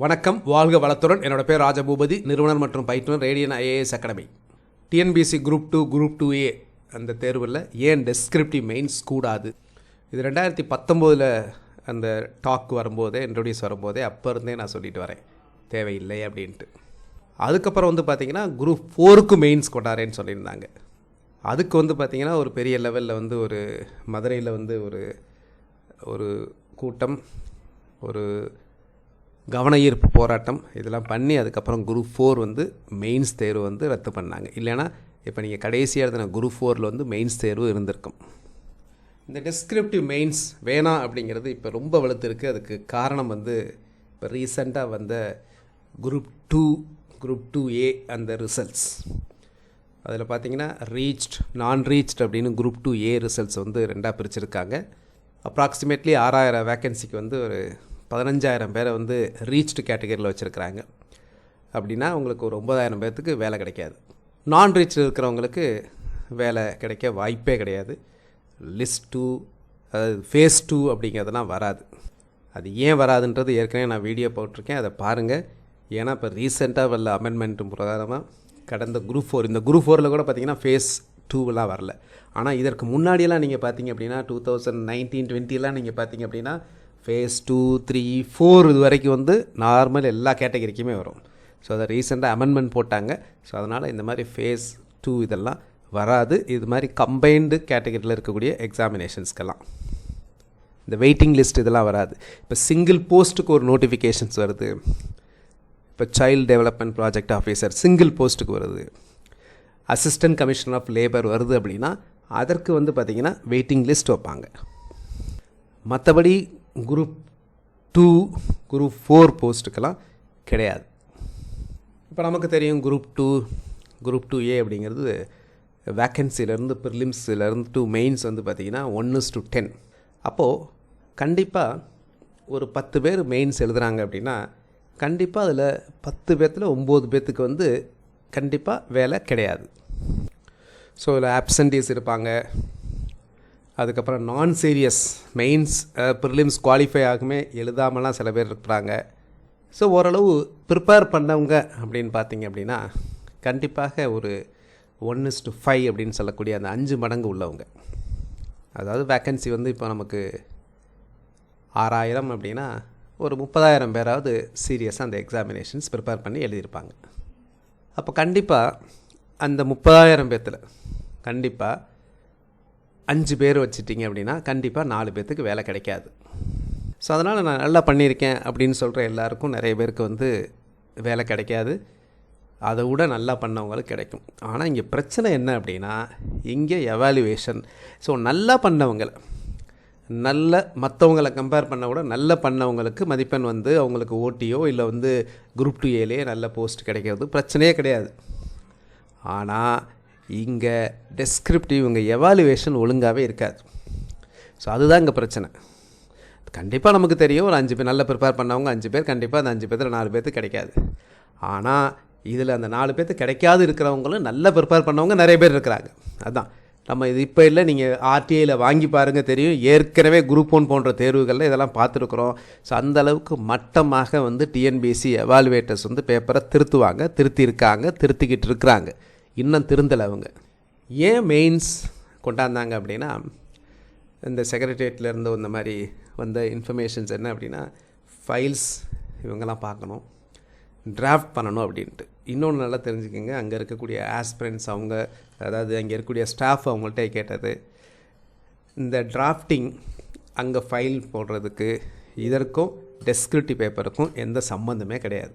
வணக்கம் வாழ்க வளத்துடன். என்னோட பேர் ராஜபூபதி நிறுவனர் மற்றும் பயிற்றுனர் Radian IAS academy. TNPSC group two group two A அந்த தேர்வில் ஏன் டெஸ்கிரிப்டிவ் மெயின்ஸ் கூடாது? இது ரெண்டாயிரத்தி பத்தொம்போதில் அந்த டாக் வரும்போதே இன்ட்ரொடியூஸ் வரும்போதே அப்போ இருந்தே நான் சொல்லிட்டு வரேன். தேவையில்லை அப்படின்ட்டு. அதுக்கப்புறம் வந்து பார்த்திங்கன்னா குரூப் ஃபோருக்கு மெயின்ஸ் கொண்டாரேன்னு சொல்லியிருந்தாங்க. அதுக்கு வந்து பார்த்திங்கன்னா ஒரு பெரிய லெவலில் வந்து ஒரு மதுரையில் வந்து ஒரு ஒரு கூட்டம் ஒரு கவன ஈர்ப்பு போராட்டம் இதெல்லாம் பண்ணி அதுக்கப்புறம் குரூப் ஃபோர் வந்து மெயின்ஸ் தேர்வு வந்து ரத்து பண்ணாங்க. இல்லைன்னா இப்போ நீங்கள் கடைசியாக எழுதின குரூப் ஃபோரில் வந்து மெயின்ஸ் தேர்வு இருந்திருக்கும். இந்த டெஸ்கிரிப்டிவ் மெயின்ஸ் வேணாம் அப்படிங்கிறது இப்போ ரொம்ப வலுத்திருக்கு. அதுக்கு காரணம் வந்து இப்போ ரீசெண்டாக வந்த group two group two A அந்த ரிசல்ட்ஸ் அதில் பார்த்தீங்கன்னா ரீச்ட் நான் ரீச்ட் அப்படின்னு குரூப் டூ ஏ ரிசல்ட்ஸ் வந்து ரெண்டாக பிரிச்சிருக்காங்க. அப்ராக்சிமேட்லி ஆறாயிரம் வேக்கன்சிக்கு வந்து ஒரு பதினஞ்சாயிரம் பேரை வந்து ரீச்டு கேட்டகரியில் வச்சுருக்கிறாங்க. அப்படின்னா அவங்களுக்கு ஒரு ஒம்பதாயிரம் பேர்த்துக்கு வேலை கிடைக்காது. நான் ரீச் இருக்கிறவங்களுக்கு வேலை கிடைக்க வாய்ப்பே கிடையாது. லிஸ்ட் டூ அதாவது ஃபேஸ் டூ அப்படிங்கிறதெல்லாம் வராது. அது ஏன் வராதுன்றது ஏற்கனவே நான் வீடியோ போட்டிருக்கேன். அதை பாருங்கள் ஏன்னா இப்போ ரீசெண்டாக வரல அமெண்ட்மெண்ட் பிரகாரமாக கடந்த குரூப் ஃபோர் இந்த குரூப் ஃபோரில் கூட பார்த்தீங்கன்னா ஃபேஸ் டூவெலாம் வரல. ஆனால் இதற்கு முன்னாடியெல்லாம் நீங்கள் பார்த்தீங்க அப்படின்னா டூ தௌசண்ட் நைன்டீன் டுவெண்ட்டிலாம் நீங்கள் பார்த்தீங்க அப்படின்னா ஃபேஸ் டூ த்ரீ ஃபோர் இது வரைக்கும் வந்து நார்மல் எல்லா கேட்டகரிக்குமே வரும். ஸோ அதை ரீசெண்டாக அமெண்ட்மெண்ட் போட்டாங்க. ஸோ அதனால் இந்த மாதிரி ஃபேஸ் டூ இதெல்லாம் வராது. இது மாதிரி கம்பைன்டு கேட்டகரியில் இருக்கக்கூடிய எக்ஸாமினேஷன்ஸ்க்கெல்லாம் இந்த வெயிட்டிங் லிஸ்ட் இதெல்லாம் வராது. இப்போ சிங்கிள் போஸ்ட்டுக்கு ஒரு நோட்டிஃபிகேஷன்ஸ் வருது. இப்போ child development project officer single போஸ்ட்டுக்கு வருது. அசிஸ்டன்ட் கமிஷனர் ஆஃப் லேபர் வருது அப்படின்னா அதற்கு வந்து பார்த்திங்கன்னா வெயிட்டிங் லிஸ்ட் வைப்பாங்க. மற்றபடி குரூப் டூ குரூப் ஃபோர் போஸ்ட்டுக்கெல்லாம் கிடையாது. இப்போ நமக்கு தெரியும் group two group two A அப்படிங்கிறது வேக்கன்சிலேருந்து ப்ரிலிம்ஸ்லேருந்து டூ மெயின்ஸ் வந்து பார்த்திங்கன்னா ஒன்னுஸ் டு டென் அப்போது கண்டிப்பாக ஒரு பத்து பேர் மெயின்ஸ் எழுதுகிறாங்க அப்படின்னா கண்டிப்பாக அதில் பத்து பேர்த்தில் ஒம்பது பேர்த்துக்கு வந்து கண்டிப்பாக வேலை கிடையாது. ஸோ இதில் ஆப்சன்டீஸ் இருப்பாங்க. அதுக்கப்புறம் நான் சீரியஸ் மெயின்ஸ் ப்ரிலிம்ஸ் குவாலிஃபை ஆகுமே எழுதாமலாம் சில பேர் இருக்கிறாங்க ஸோ ஓரளவு ப்ரிப்பேர் பண்ணவங்க அப்படின்னு பார்த்தீங்க அப்படின்னா கண்டிப்பாக ஒரு ஒன் இஸ் டு ஃபைவ் அப்படின்னு சொல்லக்கூடிய அந்த அஞ்சு மடங்கு உள்ளவங்க. அதாவது வேக்கன்சி வந்து இப்போ நமக்கு ஆறாயிரம் அப்படின்னா ஒரு முப்பதாயிரம் பேராவது சீரியஸாக அந்த எக்ஸாமினேஷன்ஸ் ப்ரிப்பேர் பண்ணி எழுதியிருப்பாங்க. அப்போ கண்டிப்பாக அந்த முப்பதாயிரம் பேர்த்தில் கண்டிப்பாக அஞ்சு பேர் வச்சிட்டிங்க அப்படின்னா கண்டிப்பாக நாலு பேர்த்துக்கு வேலை கிடைக்காது. ஸோ அதனால் நான் நல்லா பண்ணியிருக்கேன் அப்படின்னு சொல்கிற எல்லாருக்கும் நிறைய பேருக்கு வந்து வேலை கிடைக்காது. அதை விட நல்லா பண்ணவங்களுக்கு கிடைக்கும். ஆனால் இங்கே பிரச்சனை என்ன அப்படின்னா இங்கே எவாலுவேஷன் ஸோ நல்லா பண்ணவங்களை நல்ல மற்றவங்களை கம்பேர் பண்ண விட நல்ல பண்ணவங்களுக்கு மதிப்பெண் வந்து அவங்களுக்கு ஓட்டியோ இல்லை வந்து குரூப் டூ ஏலேயே நல்ல போஸ்ட் கிடைக்கிறது பிரச்சனையே கிடையாது. ஆனால் இங்கே டெஸ்கிரிப்டிவ் இங்கே எவாலுவேஷன் ஒழுங்காகவே இருக்காது. ஸோ அதுதான் இங்கே பிரச்சனை. கண்டிப்பாக நமக்கு தெரியும் ஒரு அஞ்சு பேர் நல்லா ப்ரிப்பேர் பண்ணவங்க அஞ்சு பேர் கண்டிப்பாக அந்த அஞ்சு பேர்த்தில் நாலு பேர்த்து கிடைக்காது. ஆனால் இதில் அந்த நாலு பேர்த்து கிடைக்காது இருக்கிறவங்களும் நல்லா ப்ரிப்பேர் பண்ணவங்க நிறைய பேர் இருக்கிறாங்க. அதுதான் நம்ம இது இப்போ இல்லை நீங்கள் ஆர்டிஐயில் வாங்கி பாருங்கள் தெரியும். ஏற்கனவே குரூப் ஒன் போன்ற தேர்வுகளில் இதெல்லாம் பார்த்துருக்குறோம். ஸோ அந்த அளவுக்கு மட்டமாக வந்து டிஎன்பிஎஸ்சி எவாலுவேட்டர்ஸ் வந்து பேப்பரை திருத்துவாங்க திருத்தியிருக்காங்க திருத்திக்கிட்டு இருக்கிறாங்க. இன்னும் திருந்தலை அவங்க. ஏன் மெயின்ஸ் கொண்டாந்தாங்க அப்படின்னா இந்த செக்ரட்டரியேட்லேருந்து இந்த மாதிரி வந்த இன்ஃபர்மேஷன்ஸ் என்ன அப்படின்னா ஃபைல்ஸ் இவங்கெல்லாம் பார்க்கணும் டிராஃப்ட் பண்ணணும் அப்படின்ட்டு. இன்னொன்று நல்லா தெரிஞ்சுக்கோங்க அங்கே இருக்கக்கூடிய ஆஸ்பிரண்ட்ஸ் அவங்க அதாவது அங்கே இருக்கக்கூடிய ஸ்டாஃப் அவங்கள்ட்ட கேட்டது இந்த டிராஃப்டிங் அங்கே ஃபைல் போடுறதுக்கு இதற்கும் டெஸ்கிரிப்டிவ் பேப்பருக்கும் எந்த சம்மந்தமே கிடையாது.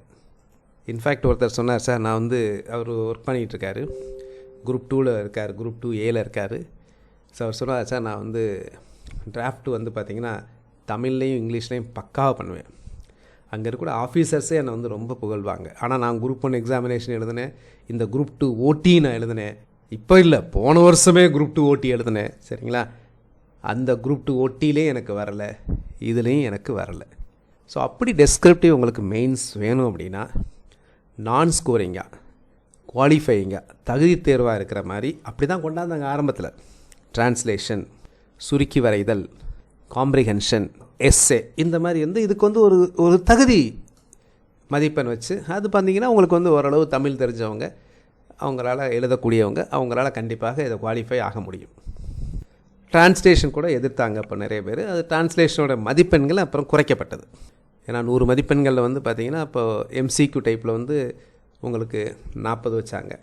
இன்ஃபேக்ட் ஒருத்தர் சொன்னார் சார் நான் வந்து அவர் ஒர்க் பண்ணிகிட்ருக்காரு. குரூப் டூவில் இருக்கார் குரூப் டூ ஏல இருக்கார். ஸோ அவர் சொன்னார் சார் நான் வந்து டிராஃப்ட் வந்து பார்த்திங்கன்னா தமிழ்லேயும் இங்கிலீஷ்லேயும் பக்காவாக பண்ணுவேன். அங்கே இருக்கக்கூடிய ஆஃபீஸர்ஸே என்னை வந்து ரொம்ப புகழ்வாங்க. ஆனால் நான் குரூப் ஒன் எக்ஸாமினேஷன் எழுதினேன். இந்த குரூப் டூ ஓட்டி நான் எழுதினேன். இப்போ இல்லை போன வருஷமே குரூப் டூ ஓட்டி எழுதினேன். சரிங்களா? அந்த குரூப் டூ ஓட்டிலே எனக்கு வரலை. இதுலேயும் எனக்கு வரலை. ஸோ அப்படி டெஸ்கிரிப்டிவ் உங்களுக்கு மெயின்ஸ் வேணும் அப்படின்னா நான் ஸ்கோரிங்காக குவாலிஃபையிங்காக தகுதி தேர்வாக இருக்கிற மாதிரி அப்படி தான் கொண்டாந்தாங்க ஆரம்பத்தில். ட்ரான்ஸ்லேஷன் சுருக்கி வரைதல் காம்ப்ரிஹென்ஷன் எஸ்ஸே இந்த மாதிரி வந்து இதுக்கு வந்து ஒரு ஒரு தகுதி மதிப்பெண் வச்சு அது பார்த்தீங்கன்னா உங்களுக்கு வந்து ஓரளவு தமிழ் தெரிஞ்சவங்க அவங்களால எழுதக்கூடியவங்க அவங்களால கண்டிப்பாக இதை குவாலிஃபை ஆக முடியும். டிரான்ஸ்லேஷன் கூட எதிர்த்தாங்க அப்போ நிறைய பேர். அது டிரான்ஸ்லேஷனோட மதிப்பெண்கள் அப்புறம் குறைக்கப்பட்டது. ஏன்னா நூறு மதிப்பெண்களில் வந்து பார்த்தீங்கன்னா இப்போ எம்சிக்யூ டைப்பில் வந்து உங்களுக்கு நாற்பது வச்சாங்க.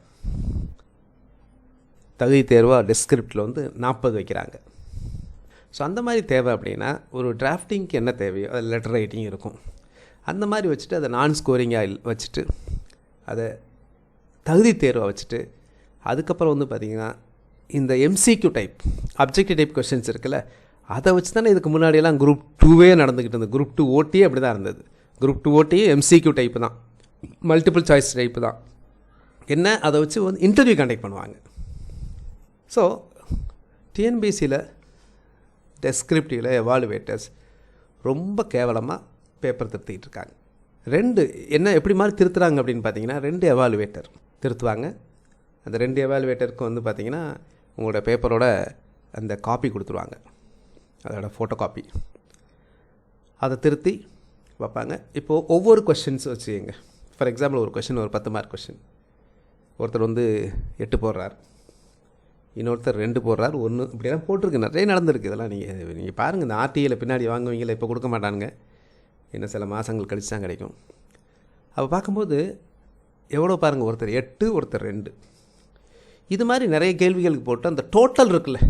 தகுதி தேர்வாக டெஸ்கிரிப்டில் வந்து நாற்பது வைக்கிறாங்க. ஸோ அந்த மாதிரி தேவை அப்படின்னா ஒரு டிராஃப்டிங்க்கு என்ன தேவையோ அது லெட்டர் ரைட்டிங் இருக்கும். அந்த மாதிரி வச்சுட்டு அதை நான் ஸ்கோரிங்காக வச்சுட்டு அதை தகுதி தேர்வை வச்சுட்டு அதுக்கப்புறம் வந்து பார்த்திங்கன்னா இந்த MCQ type objective type questions இருக்குல்ல அதை வச்சு தானே இதுக்கு முன்னாடியெல்லாம் குரூப் டூவே நடந்துக்கிட்டு இருந்தது. குரூப் டூ ஓட்டியே அப்படி தான் இருந்தது. குரூப் டூ ஓட்டி எம்சிக்யூ டைப்பு தான். மல்டிபிள் சாய்ஸ் டைப்பு தான். என்ன? அதை வச்சு வந்து இன்டர்வியூ கண்டக்ட் பண்ணுவாங்க. ஸோ டிஎன்பிசியில் டெஸ்கிரிப்டிவில் எவாலுவேட்டர்ஸ் ரொம்ப கேவலமாக பேப்பர் திருத்திக்கிட்டு இருக்காங்க. ரெண்டு என்ன எப்படி மாதிரி திருத்துறாங்க அப்படின்னு பார்த்தீங்கன்னா ரெண்டு எவாலுவேட்டர் திருத்துவாங்க. அந்த ரெண்டு எவாலுவேட்டருக்கும் வந்து பார்த்திங்கன்னா உங்களோட பேப்பரோட அந்த காப்பி கொடுத்துருவாங்க. அதோட ஃபோட்டோ காப்பி அதை திருத்தி வைப்பாங்க. இப்போது ஒவ்வொரு கொஷின்ஸ் வச்சுக்கோங்க. ஃபார் எக்ஸாம்பிள் ஒரு கொஷின் ஒரு பத்து மார்க் கொஷின் ஒருத்தர் வந்து எட்டு போடுறார். இன்னொருத்தர் ரெண்டு போடுறார். ஒன்று இப்படியெல்லாம் போட்டிருக்கு. நிறைய நடந்திருக்கு. இதெல்லாம் நீங்கள் நீங்கள் பாருங்கள் இந்த ஆர்டிஐயில் பின்னாடி வாங்குவீங்களா இப்போ கொடுக்க மாட்டானுங்க. இன்னும் சில மாதங்கள் கழிச்சு தான் கிடைக்கும். அப்போ பார்க்கும்போது எவ்வளோ பாருங்கள் ஒருத்தர் எட்டு ஒருத்தர் ரெண்டு. இது மாதிரி நிறைய கேள்விகளுக்கு போட்டு அந்த டோட்டல் இருக்குல்ல.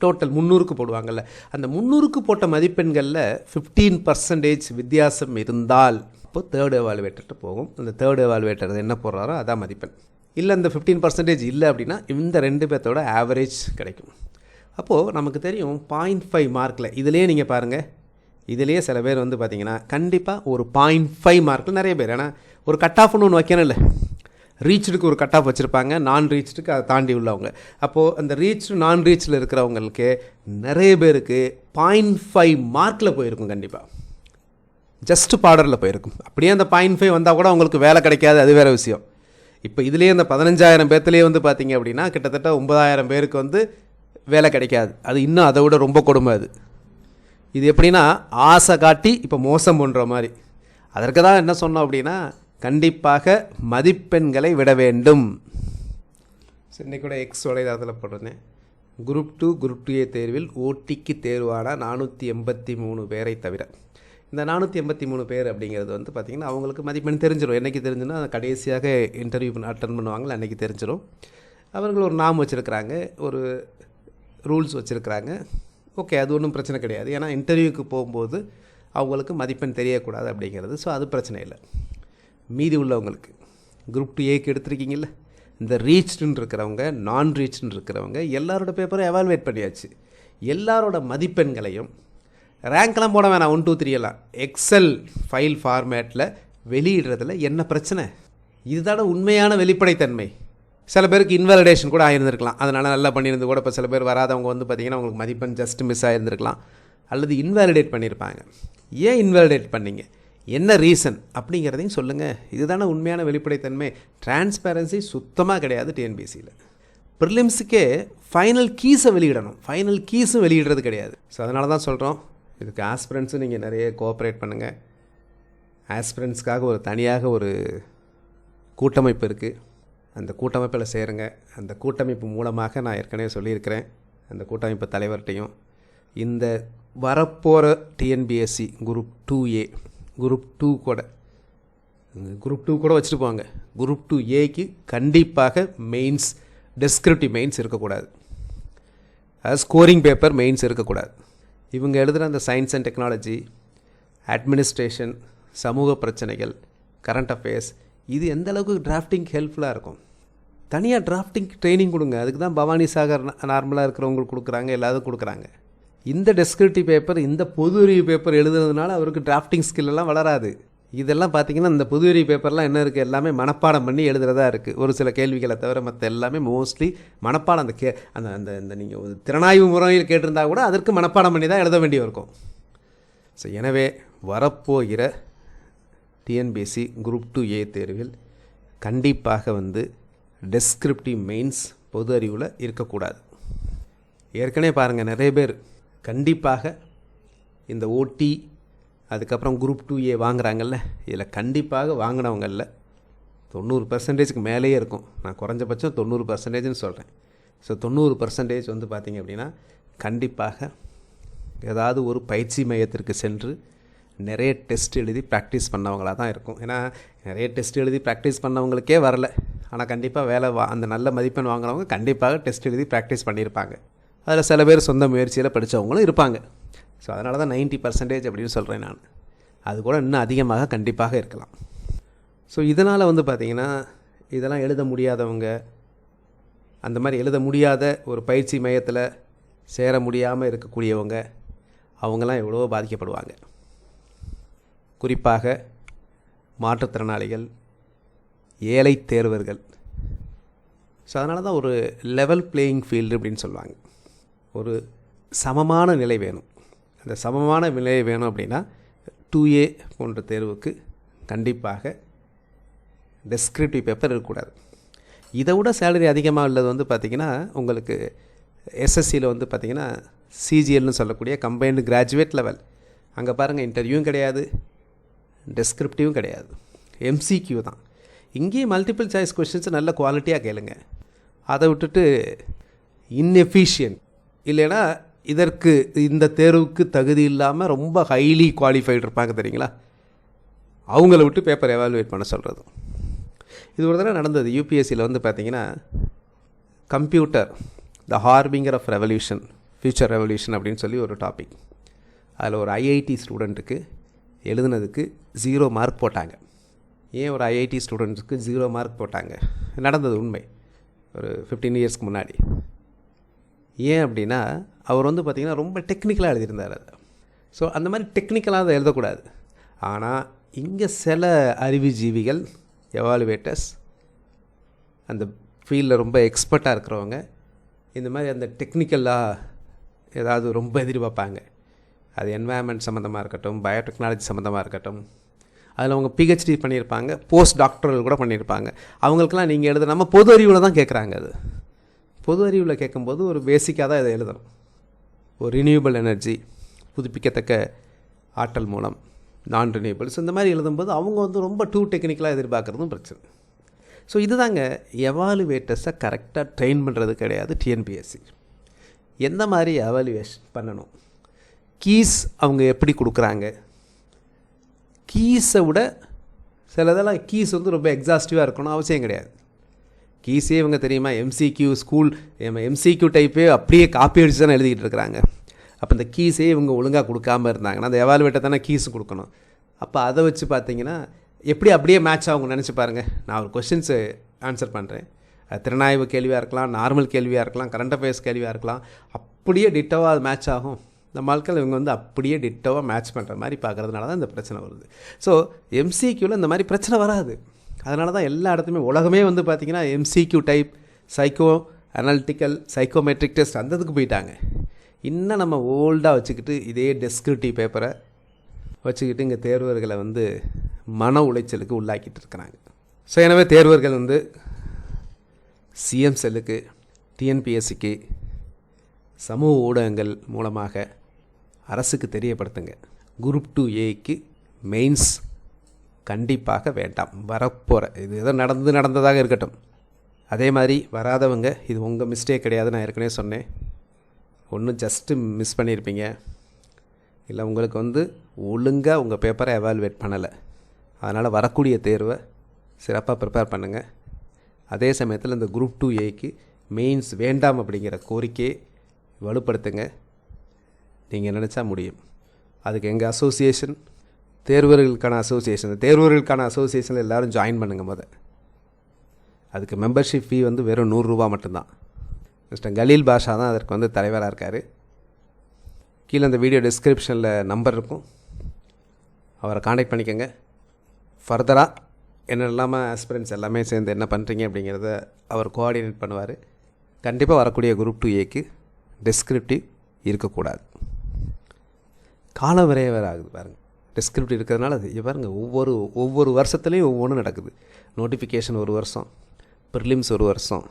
டோட்டல் முந்நூறுக்கு போடுவாங்கல்ல. அந்த முந்நூறுக்கு போட்ட மதிப்பெண்களில் ஃபிஃப்டீன் பர்சன்டேஜ் வித்தியாசம் இருந்தால் இப்போ தேர்ட் எவாலுவேட்டர்கிட்ட போகும். அந்த தேர்ட் எவாலுவேட்டர் என்ன போடுறாரோ அதான் மதிப்பெண். இல்லை இந்த ஃபிஃப்டீன் பர்சன்டேஜ் இல்லை அப்படின்னா இந்த ரெண்டு பேர்த்தோட ஆவரேஜ் கிடைக்கும். அப்போது நமக்கு தெரியும் பாயிண்ட் ஃபைவ் மார்க்கில் இதிலே நீங்கள் பாருங்கள் இதிலேயே சில பேர் வந்து பார்த்தீங்கன்னா கண்டிப்பாக ஒரு பாயிண்ட் ஃபைவ் மார்க்கில் நிறைய பேர். ஏன்னா ஒரு கட் ஆஃப்னு ஒன்று வைக்கணும் இல்லை ரீச்சுடுக்கு ஒரு கட் ஆஃப் வச்சுருப்பாங்க. நான் ரீச்சுடுக்கு அதை தாண்டி உள்ளவங்க. அப்போது அந்த ரீச் நான் ரீச்சில் இருக்கிறவங்களுக்கு நிறைய பேருக்கு பாயிண்ட் ஃபைவ் மார்க்கில் போயிருக்கும் கண்டிப்பாக ஜஸ்ட் பார்டரில் போயிருக்கும். அப்படியே அந்த பாயிண்ட் ஃபைவ் வந்தால் கூட அவங்களுக்கு வேலை கிடைக்காது. அது வேறு விஷயம். இப்போ இதுலேயே அந்த பதினஞ்சாயிரம் பேர்த்துலேயே வந்து பார்த்தீங்க அப்படின்னா கிட்டத்தட்ட ஒன்பதாயிரம் பேருக்கு வந்து வேலை கிடைக்காது. அது இன்னும் அதை விட ரொம்ப கொடுமை அது. இது எப்படின்னா ஆசை காட்டி இப்போ மோசம் பண்ணுற மாதிரி. அதற்கு தான் என்ன சொன்னோம் அப்படின்னா கண்டிப்பாக மதிப்பெண்களை விட வேண்டும். சென்னைக்கூட கூட எக்ஸ் வலைதளத்தில் போட்டிருந்தேன். Group two group two A தேர்வில் ஓட்டிக்கு தேர்வான நானூற்றி எண்பத்தி மூணு பேரை தவிர. இந்த நானூற்றி எண்பத்தி மூணு பேர் அப்படிங்கிறது வந்து பார்த்திங்கன்னா அவங்களுக்கு மதிப்பெண் தெரிஞ்சிடும் என்றைக்கு தெரிஞ்சுன்னா கடைசியாக இன்டர்வியூ பண்ண அட்டன் பண்ணுவாங்களே அன்றைக்கி தெரிஞ்சிடும் அவர்கள் ஒரு நாம் வச்சுருக்கிறாங்க ஒரு ரூல்ஸ் வச்சுருக்கிறாங்க. ஓகே அது ஒன்றும் பிரச்சனை கிடையாது. ஏன்னா இன்டர்வியூக்கு போகும்போது அவங்களுக்கு மதிப்பெண் தெரியக்கூடாது அப்படிங்கிறது. ஸோ அது பிரச்சனை இல்லை. மீதி உள்ளவங்களுக்கு. குரூப் டூ ஏக்கு எடுத்திருக்கீங்கள இந்த ரீச்டுன்னு இருக்கிறவங்க நான் ரீச்டுன்னு இருக்கிறவங்க எல்லாரோட பேப்பரும் எவால்வேட் பண்ணியாச்சு. எல்லாரோட மதிப்பெண்களையும் ரேங்க்லாம் போட வேணாம். ஒன் டூ த்ரீ எல்லாம். எக்ஸல் ஃபைல் ஃபார்மேட்டில் வெளியிடுறதுல என்ன பிரச்சனை? இதுதான உண்மையான வெளிப்படைத்தன்மை. சில பேருக்கு இன்வாலிடேஷன் கூட ஆயிருந்திருக்கலாம். அதனால் நல்லா பண்ணியிருந்து கூட இப்போ சில பேர் வராதவங்க வந்து பார்த்திங்கன்னா உங்களுக்கு மதிப்பெண் ஜஸ்ட் மிஸ் ஆகிருந்திருக்கலாம் அல்லது இன்வாலிடேட் பண்ணியிருப்பாங்க. ஏன் இன்வாலிடேட் பண்ணீங்க? என்ன ரீசன் அப்படிங்கிறதையும் சொல்லுங்கள் இதுதானே உண்மையான வெளிப்படைத்தன்மை. டிரான்ஸ்பேரன்சி சுத்தமாக கிடையாது டிஎன்பிசியில் ப்ரிலிம்ஸுக்கே ஃபைனல் கீஸை வெளியிடணும். ஃபைனல் கீஸும் வெளியிடுறது கிடையாது. ஸோ அதனால தான் சொல்கிறோம் இதுக்கு ஆஸ்பிரன்ஸும் நீங்கள் நிறைய கோஆப்ரேட் பண்ணுங்கள் ஆஸ்பிரன்ஸ்க்காக ஒரு தனியாக ஒரு கூட்டமைப்பு இருக்குது அந்த கூட்டமைப்பில் சேருங்க. அந்த கூட்டமைப்பு மூலமாக நான் ஏற்கனவே சொல்லியிருக்கிறேன். அந்த கூட்டமைப்பு தலைவர்கிட்டையும். இந்த வரப்போகிற TNPSC group two A group two கூட. குரூப் டூ கூட வச்சுருப்பாங்க. குரூப் டூ ஏக்கு கண்டிப்பாக மெயின்ஸ் டெஸ்கிரிப்டிவ் மெயின்ஸ் இருக்கக்கூடாது. அது ஸ்கோரிங் பேப்பர் மெயின்ஸ் இருக்கக்கூடாது. இவங்க எழுதுகிற அந்த சயின்ஸ் அண்ட் டெக்னாலஜி அட்மினிஸ்ட்ரேஷன் சமூக பிரச்சனைகள் கரண்ட் அஃபேர்ஸ் இது எந்த அளவுக்கு டிராஃப்டிங் ஹெல்ப்ஃபுல்லாக இருக்கும்? தனியாக டிராஃப்டிங் ட்ரைனிங் கொடுங்க. அதுக்கு தான் பவானி சாகர் நார்மலாக இருக்கிறவங்களுக்கு கொடுக்குறாங்க எல்லாத்துக்கும் கொடுக்குறாங்க. இந்த டெஸ்கிரிப்டிவ் பேப்பர் இந்த பொது அறிவு பேப்பர் எழுதுறதுனால அவருக்கு டிராஃப்டிங் ஸ்கில் எல்லாம் வளராது. இதெல்லாம் பார்த்தீங்கன்னா இந்த பொது அறிவு பேப்பர்லாம் என்ன இருக்குது எல்லாமே மனப்பாடம் பண்ணி எழுதுறதா இருக்குது ஒரு சில கேள்விகளை தவிர மற்ற எல்லாமே மோஸ்ட்லி மனப்பாடம். அந்த கே அந்த அந்த இந்த நீங்கள் ஒரு திறனாய்வு முறையில் கேட்டிருந்தா கூட அதற்கு மனப்பாடம் பண்ணி தான் எழுத வேண்டியது இருக்கும். ஸோ எனவே வரப்போகிற டிஎன்பிஎஸ்சி குரூப் டூ ஏ தேர்வில் கண்டிப்பாக வந்து டெஸ்கிரிப்டிவ் மெயின்ஸ் பொது அறிவில் இருக்கக்கூடாது. ஏற்கனவே பாருங்கள் நிறைய பேர் கண்டிப்பாக இந்த ஓடி அதுக்கப்புறம் குரூப் டூ ஏ வாங்குகிறாங்கல்ல இதில் கண்டிப்பாக வாங்கினவங்களில் தொண்ணூறு பர்சன்டேஜ்க்கு மேலேயே இருக்கும். நான் குறைஞ்சபட்சம் தொண்ணூறு பர்சன்டேஜ்னு சொல்கிறேன் ஸோ தொண்ணூறு பர்சன்டேஜ் வந்து பார்த்திங்க அப்படின்னா கண்டிப்பாக ஏதாவது ஒரு பயிற்சி மையத்திற்கு சென்று நிறைய டெஸ்ட் எழுதி ப்ராக்டிஸ் பண்ணவங்களாக தான் இருக்கும். ஏன்னா நிறைய டெஸ்ட் எழுதி ப்ராக்டிஸ் பண்ணவங்களுக்கே வரல. ஆனால் கண்டிப்பாக வேலை வா அந்த நல்ல மதிப்பெண் வாங்கினவங்க கண்டிப்பாக டெஸ்ட் எழுதி ப்ராக்டிஸ் பண்ணியிருப்பாங்க. அதில் சில பேர் சொந்த முயற்சியில் படித்தவங்களும் இருப்பாங்க. ஸோ அதனால தான் நைன்ட்டி பர்சன்டேஜ் அப்படின்னு சொல்கிறேன் நான். அது கூட இன்னும் அதிகமாக கண்டிப்பாக இருக்கலாம். ஸோ இதனால் வந்து பார்த்திங்கன்னா இதெல்லாம் எழுத முடியாதவங்க அந்த மாதிரி எழுத முடியாத ஒரு பயிற்சி மையத்தில் சேர முடியாமல் இருக்கக்கூடியவங்க அவங்கெல்லாம் எவ்வளவோ பாதிக்கப்படுவாங்க. குறிப்பாக மாற்றுத்திறனாளிகள் ஏழை தேர்வர்கள். ஸோ அதனால தான் ஒரு லெவல் பிளேயிங் ஃபீல்டு அப்படின்னு சொல்லுவாங்க. ஒரு சமமான நிலை வேணும். அந்த சமமான நிலை வேணும் அப்படின்னா டூ ஏ போன்ற தேர்வுக்கு கண்டிப்பாக டெஸ்கிரிப்டிவ் பேப்பர் இருக்கக்கூடாது. இதை விட சேலரி அதிகமாக உள்ளது வந்து பார்த்திங்கன்னா உங்களுக்கு எஸ்எஸ்சியில் வந்து பார்த்திங்கன்னா சிஜிஎல்னு சொல்லக்கூடிய கம்பைன்டு கிராஜுவேட் லெவல் அங்கே பாருங்கள் இன்டர்வியூவும் கிடையாது டெஸ்கிரிப்டிவும் கிடையாது. எம்சிக்யூ தான். இங்கேயும் மல்டிபிள் சாய்ஸ் கொஷின்ஸ் நல்ல குவாலிட்டியாக கேளுங்க. அதை விட்டுட்டு இன்எஃபிஷியன்ட் இல்லைன்னா இதற்கு இந்த தேர்வுக்கு தகுதி இல்லாமல் ரொம்ப ஹைலி குவாலிஃபைடு இருப்பாங்க தெரியுங்களா? அவங்கள விட்டு பேப்பர் எவாலுவேட் பண்ண சொல்கிறது இது ஒரு தடவை நடந்தது. யூபிஎஸ்சியில் வந்து பார்த்தீங்கன்னா computer the harbinger of revolution future revolution அப்படின்னு சொல்லி ஒரு டாபிக் அதில் ஒரு ஐஐடி ஸ்டூடெண்ட்டுக்கு எழுதுனதுக்கு ஜீரோ மார்க் போட்டாங்க. ஏன் ஒரு ஐஐடி ஸ்டூடெண்ட்ஸுக்கு ஜீரோ மார்க் போட்டாங்க? நடந்தது உண்மை. ஒரு ஃபிஃப்டீன் இயர்ஸ்க்கு முன்னாடி. ஏன் அப்படின்னா அவர் வந்து பார்த்திங்கன்னா ரொம்ப டெக்னிக்கலாக எழுதியிருந்தார் அதை. ஸோ அந்த மாதிரி டெக்னிக்கலாக அதை எழுதக்கூடாது. ஆனால் இங்கே சில அறிவுஜீவிகள் எவாலுவேட்டர்ஸ் அந்த ஃபீல்டில் ரொம்ப எக்ஸ்பர்ட்டாக இருக்கிறவங்க இந்த மாதிரி அந்த டெக்னிக்கலாக ஏதாவது ரொம்ப எதிர்பார்ப்பாங்க. அது என்வாயன்மெண்ட் சம்மந்தமாக இருக்கட்டும் பயோடெக்னாலஜி சம்மந்தமாக இருக்கட்டும். அதில் அவங்க பிஹெச்டி பண்ணியிருப்பாங்க போஸ்ட் டாக்டர்கள் கூட பண்ணியிருப்பாங்க. அவங்களுக்கெல்லாம் நீங்கள் எழுத நம்ம பொது அறிவில் தான் கேட்குறாங்க அது. பொது அறிவில் கேட்கும்போது ஒரு பேசிக்காக தான் இதை எழுதணும். ஒரு ரினியூவபிள் எனர்ஜி புதுப்பிக்கத்தக்க ஆற்றல் மூலம் நான் ரினியூபிள்ஸ் இந்த மாதிரி எழுதும்போது அவங்க வந்து ரொம்ப டூ டெக்னிக்கலாக எதிர்பார்க்குறதும் பிரச்சனை. ஸோ இதுதாங்க எவாலுவேட்டர்ஸை கரெக்டாக ட்ரெயின் பண்ணுறது கிடையாது டிஎன்பிஎஸ்சி எந்த மாதிரி எவாலுவேஷன் பண்ணணும்? கீஸ் அவங்க எப்படி கொடுக்குறாங்க? கீஸை விட சிலதெல்லாம் கீஸ் வந்து ரொம்ப எக்ஸாஸ்டிவாக இருக்கணும் அவசியம் கிடையாது. கீஸே இவங்க தெரியுமா? எம்சிக்யூ ஸ்கூல் எம்சிக்யூ டைப்பே அப்படியே காப்பி அடிச்சு தானே எழுதிக்கிட்டு இருக்கிறாங்க. அப்போ இந்த கீஸே இவங்க ஒழுங்காக கொடுக்காம இருந்தாங்கன்னா அந்த எவால்வேட்டை தானே கீஸ் கொடுக்கணும். அப்போ அதை வச்சு பார்த்தீங்கன்னா எப்படி அப்படியே மேட்ச் ஆகும் நினச்சி பாருங்கள் நான் ஒரு கொஷின்ஸு ஆன்சர் பண்ணுறேன் அது திறனாய்வு கேள்வியாக இருக்கலாம் நார்மல் கேள்வியாக இருக்கலாம் கரண்ட் அஃபேர்ஸ் கேள்வியாக இருக்கலாம் அப்படியே டிட்டோவாக அது மேட்ச் ஆகும். நம்ம ஆட்கள் இவங்க வந்து அப்படியே டிட்டோவாக மேட்ச் பண்ணுற மாதிரி பார்க்குறதுனால தான் இந்த பிரச்சனை வருது. ஸோ எம்சிக்யூவில் இந்த மாதிரி பிரச்சனை வராது. அதனால தான் எல்லா இடத்துலையுமே உலகமே வந்து பார்த்திங்கன்னா MCQ type psycho analytical psychometric test அந்த இதுக்கு போயிட்டாங்க. இன்னும் நம்ம ஓல்டாக வச்சுக்கிட்டு இதே டெஸ்கிரிப்டிவ் பேப்பரை வச்சுக்கிட்டு இங்கே தேர்வர்களை வந்து மன உளைச்சலுக்கு உள்ளாக்கிட்டு இருக்கிறாங்க. ஸோ எனவே தேர்வர்கள் வந்து சிஎம் செல்லுக்கு டிஎன்பிஎஸ்சிக்கு சமூக ஊடகங்கள் மூலமாக அரசுக்கு தெரியப்படுத்துங்க. குரூப் டூ ஏக்கு மெயின்ஸ் கண்டிப்பாக வேண்டாம். வரப்போகிற இது எதோ நடந்து நடந்ததாக இருக்கட்டும். அதே மாதிரி வராதவங்க இது உங்கள் மிஸ்டேக் கிடையாது நான் ஏற்கனவே சொன்னேன். ஒன்றும் ஜஸ்ட்டு மிஸ் பண்ணியிருப்பீங்க இல்லை உங்களுக்கு வந்து ஒழுங்காக உங்கள் பேப்பரை எவால்வேட் பண்ணலை. அதனால் வரக்கூடிய தேர்வை சிறப்பாக ப்ரிப்பேர் பண்ணுங்கள் அதே சமயத்தில் இந்த குரூப் டூ ஏக்கு மெயின்ஸ் வேண்டாம் அப்படிங்கிற கோரிக்கையை வலுப்படுத்துங்க. நீங்கள் நினச்சா முடியும். அதுக்கு எங்கள் அசோசியேஷன் தேர்வர்களுக்கான அசோசியேஷன் தேர்வர்களுக்கான அசோசியேஷனில் எல்லோரும் ஜாயின் பண்ணுங்கள் முத. அதுக்கு மெம்பர்ஷிப் ஃபீ வந்து வெறும் நூறுரூவா மட்டும்தான். மிஸ்டர் கலீல் பாஷா தான் அதற்கு வந்து தலைவராக இருக்கார். கீழே அந்த வீடியோ டிஸ்கிரிப்ஷனில் நம்பர் இருக்கும். அவரை காண்டாக்ட் பண்ணிக்கோங்க. ஃபர்தராக என்ன இல்லாமல் ஆஸ்பிரன்ஸ் எல்லாமே சேர்ந்து என்ன பண்ணுறீங்க அப்படிங்கிறத அவர் கோஆர்டினேட் பண்ணுவார். கண்டிப்பாக வரக்கூடிய குரூப் டூ ஏக்கு டிஸ்கிரிப்டிவ் இருக்கக்கூடாது. கால விரைய ஆகுது பாருங்கள் டிஸ்கிரிப்ட் இருக்கிறதுனால அது பாருங்க ஒவ்வொரு ஒவ்வொரு வருஷத்துலேயும் ஒவ்வொன்றும் நடக்குது. நோட்டிஃபிகேஷன் ஒரு வருஷம் ப்ரிலிம்ஸ் ஒரு வருஷம்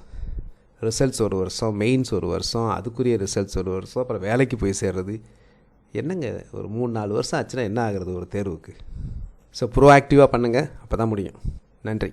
ரிசல்ட்ஸ் ஒரு வருஷம் மெயின்ஸ் ஒரு வருஷம் அதுக்குரிய ரிசல்ட்ஸ் ஒரு வருஷம் அப்புறம் வேலைக்கு போய் சேர்றது. என்னங்க ஒரு மூணு நாலு வருஷம் ஆச்சுன்னா என்ன ஆகிறது ஒரு தேர்வுக்கு? ஸோ ப்ரோஆக்டிவாக பண்ணுங்கள் அப்போ தான் முடியும். நன்றி.